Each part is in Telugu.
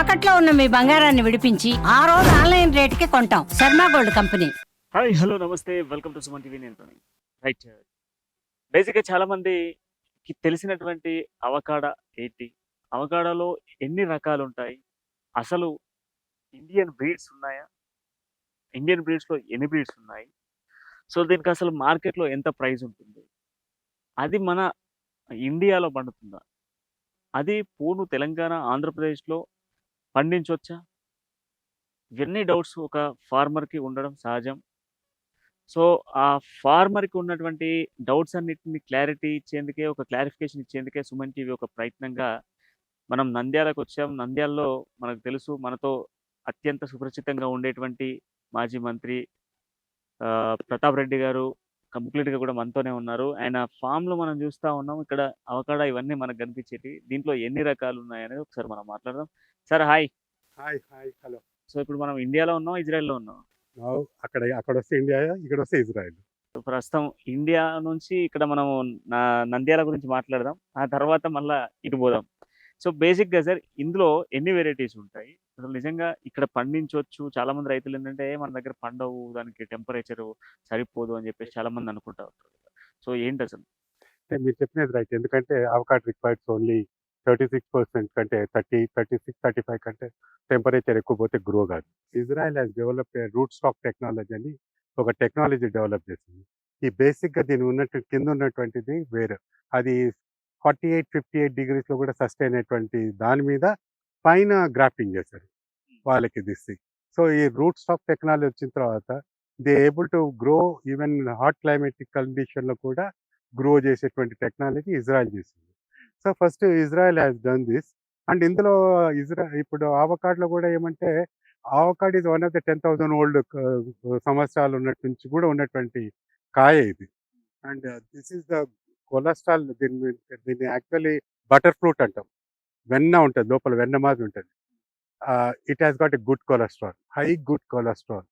తాకట్లో ఉన్న మీ బంగారాన్ని విడిపించి ఆ రోజు ఆన్లైన్ రేటుకి కొంటాం. Sharma gold company. Hi hello నమస్తే. Welcome to Suman TV. నేను రైట్. బేసిక్గా చాలా మందికి తెలిసినటువంటి అవకాడ ఏంటి? అవకాడలో ఎన్ని రకాలు ఉంటాయి అసలు ఇండియన్ బ్రీడ్స్ ఉన్నాయా? ఇండియన్ బ్రీడ్స్లో ఎన్ని బ్రీడ్స్ ఉన్నాయి? సో దీనికి అసలు మార్కెట్లో ఎంత ప్రైస్ ఉంటుంది? అది మన ఇండియాలో పండుతుందా? అది పూర్ణ తెలంగాణ ఆంధ్రప్రదేశ్లో పండించవచ్చా ఇవన్నీ డౌట్స్ ఒక ఫార్మర్కి ఉండడం సహజం. సో ఆ ఫార్మర్కి ఉన్నటువంటి డౌట్స్ అన్నిటిని క్లారిటీ ఇచ్చేందుకే ఒక క్లారిఫికేషన్ ఇచ్చేందుకే సుమన్ టీవీ ఒక ప్రయత్నంగా మనం నంద్యాలకు వచ్చాం. నంద్యాలలో మనకు తెలుసు మనతో అత్యంత సుపరిచితంగా ఉండేటువంటి మాజీ మంత్రి ప్రతాప్ రెడ్డి గారు కంప్లీట్గా కూడా మనతోనే ఉన్నారు. ఆయన ఫామ్లో మనం చూస్తూ ఉన్నాం ఇక్కడ అవకాడ ఇవన్నీ మనకు కనిపించేటి దీంట్లో ఎన్ని రకాలు ఉన్నాయనేది ఒకసారి మనం మాట్లాడదాం. Sir hi. Hi hi hello. So ఇప్పుడు మనం ఇండియాలో ఉన్నాం ఇజ్రాయెల్లో ఉన్నాం? అక్కడ అక్కడ వస్తే ఇండియా ఇక్కడ వస్తే ఇజ్రాయెల్ ప్రస్తుతం ఇండియా నుంచి ఇక్కడ మనం నా- నంద్యాల గురించి మాట్లాడదాం. ఆ తర్వాత మళ్ళా ఇటు పోదాం. సో బేసిక్గా సార్ ఇందులో ఎన్ని వెరైటీస్ ఉంటాయి? అసలు నిజంగా ఇక్కడ పండించవచ్చు చాలా మంది రైతులు ఏంటంటే మన దగ్గర పండవు దానికి టెంపరేచర్ సరిపోదు అని చెప్పేసి చాలా మంది అనుకుంటా ఉంటారు సో ఏంటి అసలు? మీరు చెప్పినది రైట్. ఎందుకంటే avocado requires only thirty six percent కంటే thirty thirty six thirty five కంటే టెంపరేచర్ ఎక్కువ పోతే గ్రో కాదు. Israel has develop root stock technology అని ఒక టెక్నాలజీ డెవలప్ చేసింది. ఈ బేసిక్గా దీని ఉన్నట్టు కింద ఉన్నటువంటిది వేరు. అది ఫార్టీ ఎయిట్ ఫిఫ్టీ ఎయిట్ డిగ్రీస్లో కూడా సస్టైన్ అయినటువంటి దాని మీద పైన గ్రాఫ్టింగ్ చేశారు వాళ్ళకి దిసి సో ఈ రూట్ స్టాక్ టెక్నాలజీ వచ్చిన తర్వాత they able to grow even hot climatic కండిషన్లో కూడా గ్రో చేసేటువంటి టెక్నాలజీ ఇజ్రాయెల్ చేసింది. So first Israel has done this and ఇందులో ఇజ్రా ఇప్పుడు ఆవకాడ్లో కూడా ఏమంటే avocado is one of the ten thousand old సంవత్సరాలు ఉన్నట్టు నుంచి కూడా ఉన్నటువంటి కాయ ఇది. And this is the cholesterol దీన్ని దీన్ని యాక్చువల్లీ బటర్ ఫ్రూట్ అంటాం. వెన్న ఉంటుంది లోపల వెన్న మాదిరి ఉంటుంది. It has got a good cholesterol high good cholesterol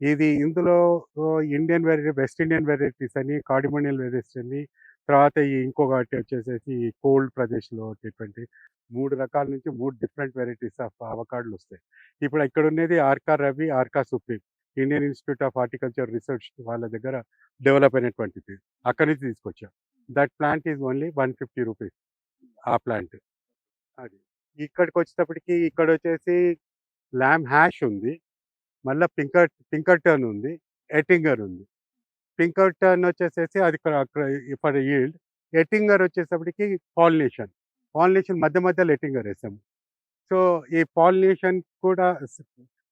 ఇది ఇందులో Indian variety West Indian varieties అని కార్డిమోనియల్ వెరైటీస్ అని తర్వాత ఈ ఇంకొకటి వచ్చేసేసి కోల్డ్ ప్రదేశ్లో వచ్చేటువంటి మూడు రకాల నుంచి మూడు డిఫరెంట్ వెరైటీస్ ఆఫ్ అవకాడులు వస్తాయి. ఇప్పుడు ఇక్కడ ఉన్నది Arka Ravi Arka supreme. Indian Institute of Horticulture Research వాళ్ళ దగ్గర డెవలప్ అయినటువంటిది. అక్కడి నుంచి తీసుకొచ్చాం. That plant is only one fifty rupees ఆ ప్లాంట్ అది. ఇక్కడికి వచ్చేటప్పటికి ఇక్కడ వచ్చేసి ల్యామ్ హ్యాష్ ఉంది మళ్ళీ పింకర్ పింకర్ టర్న్ ఉంది ఎటింగర్ ఉంది. పింకర్ టర్న్ వచ్చేసేసి అది ఇక్కడ అక్కడ ఫర్ ఈల్డ్ ఎటింగర్ వచ్చేటప్పటికి పాలినేషన్ పాలినేషన్ మధ్య మధ్యలో ఎటింగర్ వేసాము సో ఈ పాలినేషన్ కూడా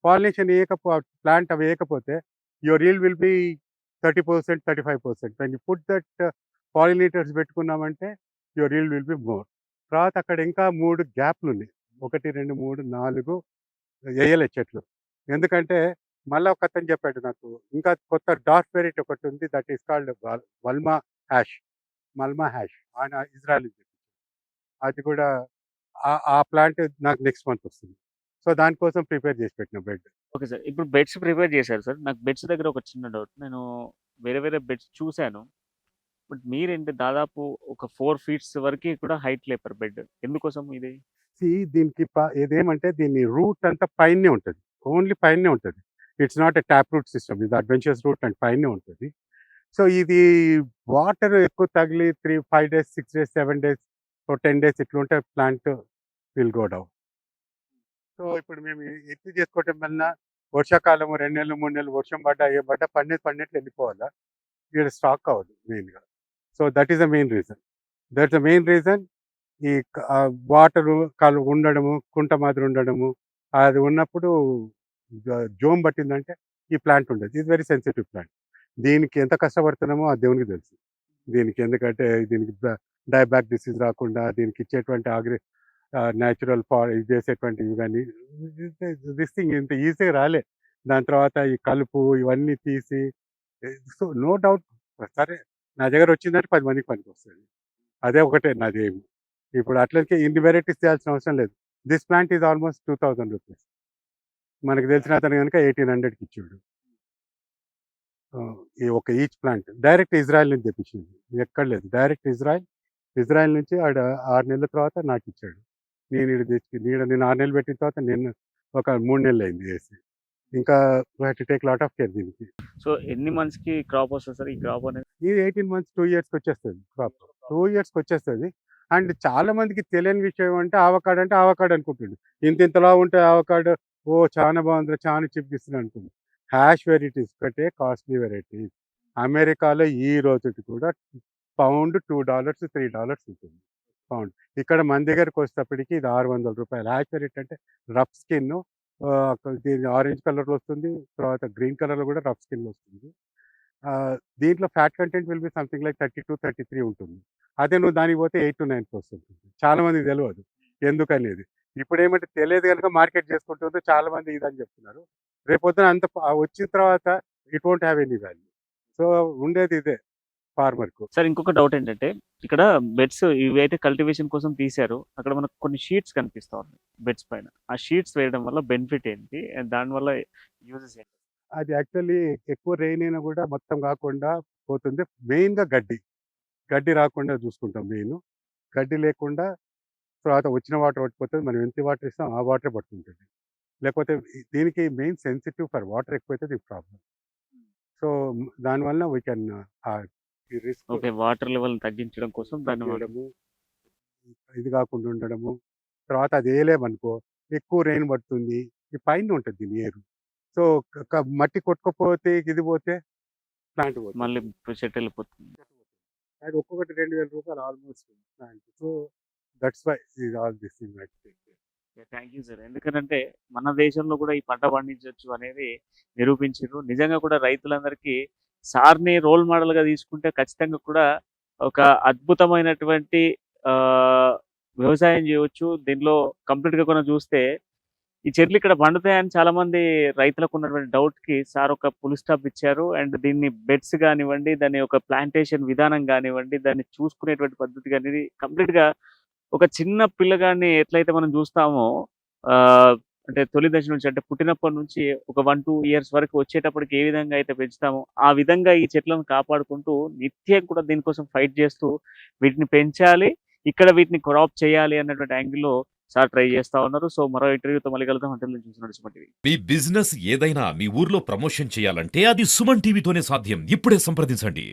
పాలినేషన్ వేయకపో ప్లాంట్ అవి వేయకపోతే your yield will be thirty percent thirty five percent when you put that pollinators పెట్టుకున్నామంటే your yield will be more తర్వాత అక్కడ ఇంకా మూడు గ్యాప్లు ఉన్నాయి ఒకటి రెండు మూడు నాలుగు వేయలే చెట్లు. ఎందుకంటే మళ్ళీ ఒక అతను చెప్పాడు నాకు ఇంకా కొత్త డార్క్ వెరైటీ ఒకటి ఉంది that is called Maluma Hass Maluma Hass ఆయన ఇజ్రాయల్ అది కూడా ఆ- ఆ ప్లాంట్ నాకు నెక్స్ట్ మంత్ వస్తుంది. సో దానికోసం ప్రిపేర్ చేసి పెట్టిన బెడ్ ఓకే సార్ ఇప్పుడు బెడ్స్ ప్రిపేర్ చేశారు సార్. నాకు బెడ్స్ దగ్గర ఒక చిన్న డౌట్ నేను వేరే వేరే బెడ్స్ చూశాను. బట్ మీరేంటి దాదాపు ఒక ఫోర్ ఫీట్స్ వరకు కూడా హైట్ లేపర్ బెడ్. ఎందుకోసం ఇది? దీనికి ప- ఇదేమంటే దీని రూట్ అంతా పైనే ఉంటుంది. ఓన్లీ పైనే ఉంటుంది. It's not a tap root system. ఇది అడ్వెంచర్స్ రూట్ అండ్ పైనే ఉంటుంది. సో ఇది వాటర్ ఎక్కువ తగిలి three five days six days seven days ten days ఇట్లా ఉంటే plant will go down. So ఇప్పుడు మేము ఎత్తి చేసుకోవటం వలన వర్షాకాలం రెండు నెలలు మూడు నెలలు వర్షం పడ్డా ఏ పడ్డా పన్నెండు పన్నెండు వెళ్ళిపోవాలా? ఇక్కడ స్టాక్ అవ్వదు మెయిన్గా. So that is the main reason that's the main reason ఈ వాటర్ కలు ఉండడము కుంట మాదిరి ఉండడము అది ఉన్నప్పుడు జోమ్ పట్టిందంటే ఈ ప్లాంట్ ఉండదు. ఇది వెరీ సెన్సిటివ్ ప్లాంట్. దీనికి ఎంత కష్టపడుతున్నామో ఆ దేవునికి తెలుసు. దీనికి ఎందుకంటే దీనికి డయాబ్యాక్ డిసీజ్ రాకుండా దీనికి ఇచ్చేటువంటి ఆగ్రి న్యాచురల్ ఫా ఇది చేసేటువంటి ఇవన్నీ దిస్ థింగ్ ఇంత ఈజీగా రాలే. దాని తర్వాత ఈ కలుపు ఇవన్నీ తీసి సో నో డౌట్ సరే నా దగ్గర వచ్చిందంటే పది మందికి పనికి వస్తుంది అదే ఒకటే నాది ఏమి ఇప్పుడు అట్లకి ఇన్ని వెరైటీస్ చేయాల్సిన అవసరం లేదు. This plant is almost two thousand rupees మనకు తెలిసిన అతను కనుక ఎయిటీన్ హండ్రెడ్కి ఇచ్చాడు. ఈ ఒక ఈచ్ ప్లాంట్ డైరెక్ట్ ఇజ్రాయెల్ నుంచి తెప్పించింది. ఎక్కడ లేదు. డైరెక్ట్ ఇజ్రాయెల్ ఇజ్రాయెల్ నుంచి ఆడ ఆరు నెలల తర్వాత నాకు ఇచ్చాడు. నేను ఇది తెచ్చి నీడ నేను ఆరు నెలలు పెట్టిన తర్వాత నేను ఒక మూడు నెలలు అయింది వేసి. ఇంకా to take lot of care దీనికి. సో ఎన్ని మంత్స్కి క్రాప్ వస్తుంది సార్? ఈ క్రాప్ అనేది? ఇది ఎయిటీన్ మంత్స్ టూ ఇయర్స్కి వచ్చేస్తుంది క్రాప్ టూ ఇయర్స్కి వచ్చేస్తుంది. అండ్ చాలా మందికి తెలియని విషయం అంటే ఆవకాడ అంటే ఆవకాడ అనుకుంటుండు. ఇంత ఇంతలా ఉంటే ఆవకాడ ఓ చాలా బాగుంది చాలా చిప్కిస్తుంది అనుకుంది హ్యాష్ వెరైటీస్ ఒకటే కాస్ట్లీ వెరైటీస్ అమెరికాలో ఈ రోజుకి కూడా pound two dollars three dollars ఉంటుంది. పౌండ్ ఇక్కడ మన దగ్గరకు వచ్చేటప్పటికి ఇది ఆరు వందల రూపాయలు. హ్యాష్ వెరైటీ అంటే రఫ్ స్కిన్ దీని ఆరెంజ్ కలర్లో వస్తుంది. తర్వాత గ్రీన్ కలర్లో కూడా రఫ్ స్కిన్ వస్తుంది. ఆ, దీంట్లో fat content will be something like thirty two thirty three ఉంటుంది. అదే నువ్వు దానికి పోతే ఎయిట్ టు నైన్ పర్సెంట్ చాలా మందికి తెలియదు ఎందుకనేది? ఇప్పుడు ఏమంటే తెలియదు కనుక మార్కెట్ చేసుకుంటుందో చాలా మంది ఇదని చెప్తున్నారు. రేపొద్దున అంత వచ్చిన తర్వాత it won't have any value so ఉండేది ఇదే. ఫార్మర్కు. సార్ ఇంకొక డౌట్ ఏంటంటే ఇక్కడ బెడ్స్ ఇవి అయితే కల్టివేషన్ కోసం తీశారు. అక్కడ మనకు కొన్ని షీట్స్ కనిపిస్తా ఉన్నాయి బెడ్స్ పైన. ఆ షీట్స్ వేయడం వల్ల బెనిఫిట్ ఏంటి? అండ్ దానివల్ల యూజెస్ ఏంటి? అది యాక్చువల్లీ ఎక్కువ రెయిన్ అయినా కూడా మొత్తం కాకుండా పోతుంది. మెయిన్గా గడ్డి. గడ్డి రాకుండా చూసుకుంటాం మెయిన్. గడ్డి లేకుండా తర్వాత వచ్చిన వాటర్ పట్టిపోతుంది మనం ఎంత వాటర్ ఇస్తాం ఆ వాటర్ పట్టుకుంటుంది లేకపోతే దీనికి మెయిన్ సెన్సిటివ్ ఫర్ వాటర్ ఎక్కువైతే ఇది ప్రాబ్లం సో దానివల్ల we can okay. Water level తగ్గించడం కోసం దాన్ని ఇది కాకుండా ఉండడము తర్వాత అది వేయలేమనుకో ఎక్కువ రెయిన్ పడుతుంది ఈ పైన ఉంటుంది దీని ఏరు సో మట్టి కొట్టుకపోతే ఇది పోతే ప్లాంట్ పోతుంది. మళ్ళీ సెట్ వెళ్ళిపోతుంది. అది ఒక్కొక్కటి రెండు వేల రూపాయలు almost plant so that's why ఇది all this thing thank you sir ఎందుకంటే మన దేశంలో కూడా ఈ పంట పండించవచ్చు అనేది నిరూపించారు. నిజంగా కూడా రైతులందరికీ సార్ని రోల్ మోడల్గా తీసుకుంటే ఖచ్చితంగా కూడా ఒక అద్భుతమైనటువంటి ఆ వ్యవసాయం చేయవచ్చు దీనిలో కంప్లీట్గా కూడా చూస్తే ఈ చెట్లు ఇక్కడ పండుతాయని చాలా మంది రైతులకు ఉన్నటువంటి డౌట్కి సార్ ఒక పుల్ స్టాప్ ఇచ్చారు. అండ్ దీన్ని బెడ్స్ కానివ్వండి దాని ఒక ప్లాంటేషన్ విధానం కానివ్వండి దాన్ని చూసుకునేటువంటి పద్ధతి కానీ కంప్లీట్గా ఒక చిన్న పిల్లగాన్ని ఎట్లయితే మనం చూస్తామో ఆ అంటే తొలి దశ నుంచి అంటే పుట్టినప్పటి నుంచి ఒక వన్ టూ ఇయర్స్ వరకు వచ్చేటప్పటికి ఏ విధంగా అయితే పెంచుతామో ఆ విధంగా ఈ చెట్లను కాపాడుకుంటూ నిత్యం కూడా దీనికోసం ఫైట్ చేస్తూ వీటిని పెంచాలి ఇక్కడ వీటిని క్రాప్ చేయాలి అన్నటువంటి యాంగిల్లో సార్ ట్రై చేస్తా ఉన్నారు. సో మరో ఇంటర్వ్యూతో మళ్ళీ కలుద్దాం. అంటే చూసినట్టు మీ బిజినెస్ ఏదైనా మీ ఊర్లో ప్రమోషన్ చేయాలంటే అది సుమన్ టీవీతోనే సాధ్యం. ఇప్పుడే సంప్రదించండి.